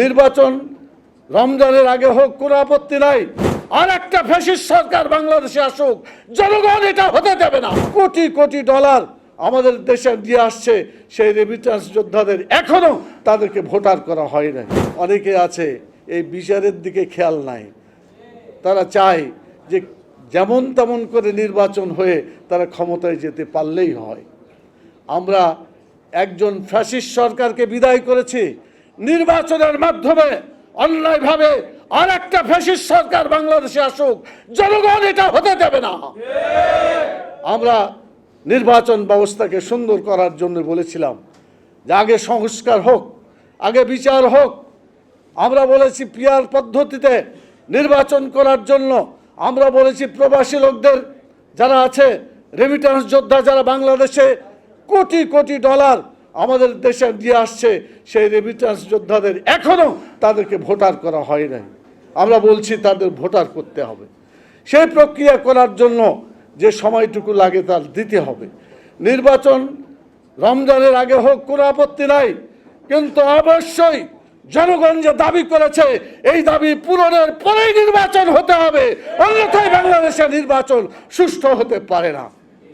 নির্বাচন রমজানের আগে হোক, কোনো আপত্তি নাই। আর একটা ফ্যাসিস্ট সরকার বাংলাদেশে আসুক, জনগণ এটা হতে দেবে না। কোটি কোটি ডলার আমাদের দেশে দিয়ে আসছে সেই রেমিটেন্স যোদ্ধাদের। এখনও তাদেরকে ভোটার করা হয় নাই। অনেকে আছে, এই বিচারের দিকে খেয়াল নাই। তারা চায় যে যেমন তেমন করে নির্বাচন হয়ে তারা ক্ষমতায় যেতে পারলেই হয়। আমরা একজন ফ্যাসিস্ট সরকারকে বিদায় করেছি নির্বাচনের মাধ্যমে অন্যায়ভাবে আর একটা সরকার বাংলাদেশে আসুক, জনগণ এটা হতে দেবে না। আমরা নির্বাচন ব্যবস্থাকে সুন্দর করার জন্য বলেছিলাম যে আগে সংস্কার হোক, আগে বিচার হোক। আমরা বলেছি পিয়ার পদ্ধতিতে নির্বাচন করার জন্য। আমরা বলেছি প্রবাসী লোকদের যারা আছে রেমিটেন্স যোদ্ধা যারা বাংলাদেশে কোটি কোটি ডলার আমাদের দেশে দিয়ে আসছে সেই রেমিটেন্স যোদ্ধাদের এখনও তাদেরকে ভোটার করা হয় নাই। আমরা বলছি তাদের ভোটার করতে হবে। সেই প্রক্রিয়া করার জন্য যে সময়টুকু লাগে তার দিতে হবে। নির্বাচন রমজানের আগে হোক, কোনো আপত্তি নাই। কিন্তু অবশ্যই জনগণ যে দাবি করেছে, এই দাবি পূরণের পরেই নির্বাচন হতে হবে। অন্যথায় বাংলাদেশের নির্বাচন সুষ্ঠু হতে পারে না।